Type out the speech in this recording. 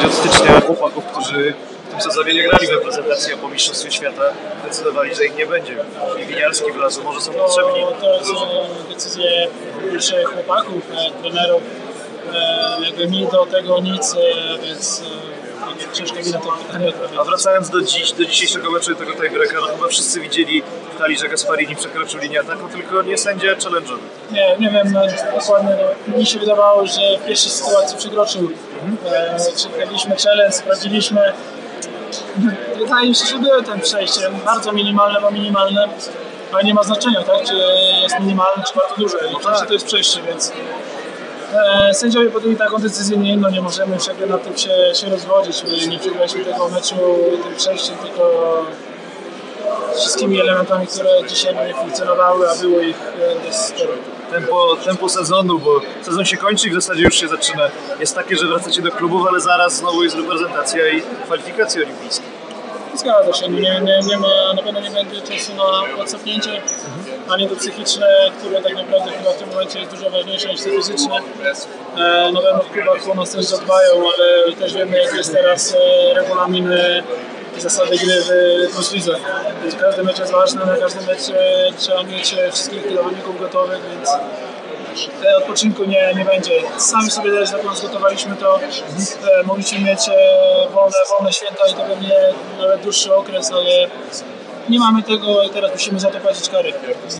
od stycznia chłopaków, którzy w tym sezonie nie grali w reprezentacji, a po Mistrzostwie Świata decydowali, że ich nie będzie. I Winiarski wlazł, może są potrzebni. To są decyzje pierwsze chłopaków, e, trenerów. E, jakby mi do tego nic, e, więc e, ciężko mi na to pytanie odpowiedzieć. A wracając do dziś, do dzisiejszego meczu tego tiebreaka, no chyba wszyscy widzieli w hali, że Gasparini przekroczył linię ataku, tylko nie sędzia challenge'owy. Nie, nie wiem no, dokładnie. No, mi się wydawało, że w pierwszej sytuacji przekroczył. E, Czekaliśmy challenge, sprawdziliśmy. Wydaje mi się, że były ten przejście. Bardzo minimalne, bo minimalne. Ale nie ma znaczenia, tak? Czy jest minimalne, czy bardzo duże. Tak. tak. to jest przejście, więc e, sędziowie podjęli taką decyzję, nie, no nie możemy jakby na tym się, się rozwodzić. Nie przegraliśmy tego meczu tym przejściem, tylko wszystkimi elementami, które dzisiaj nie funkcjonowały, a było ich e, dość sporo. Tempo, tempo sezonu, bo sezon się kończy i w zasadzie już się zaczyna. Jest takie, że wracacie do klubów, ale zaraz znowu jest reprezentacja i kwalifikacje olimpijskie. Zgadza się, nie, nie, nie ma, na pewno nie będzie czasu na odsapnięcie, ani to psychiczne, które tak naprawdę chyba w tym momencie jest dużo ważniejsze niż to fizyczne. E, na pewno w klubach o nas też zadbają, ale też wiemy jak jest teraz e, regulamin e, zasady gry w Poszlizach. Więc każdy mecz jest ważny, na każdy mecz trzeba mieć e, wszystkich zawodników gotowych, więc odpoczynku nie, nie będzie. Sami sobie też jak zgotowaliśmy to, e, mogliśmy mieć e, wolne, wolne święta i to pewnie nawet dłuższy okres, ale nie mamy tego i teraz musimy za to płacić kary.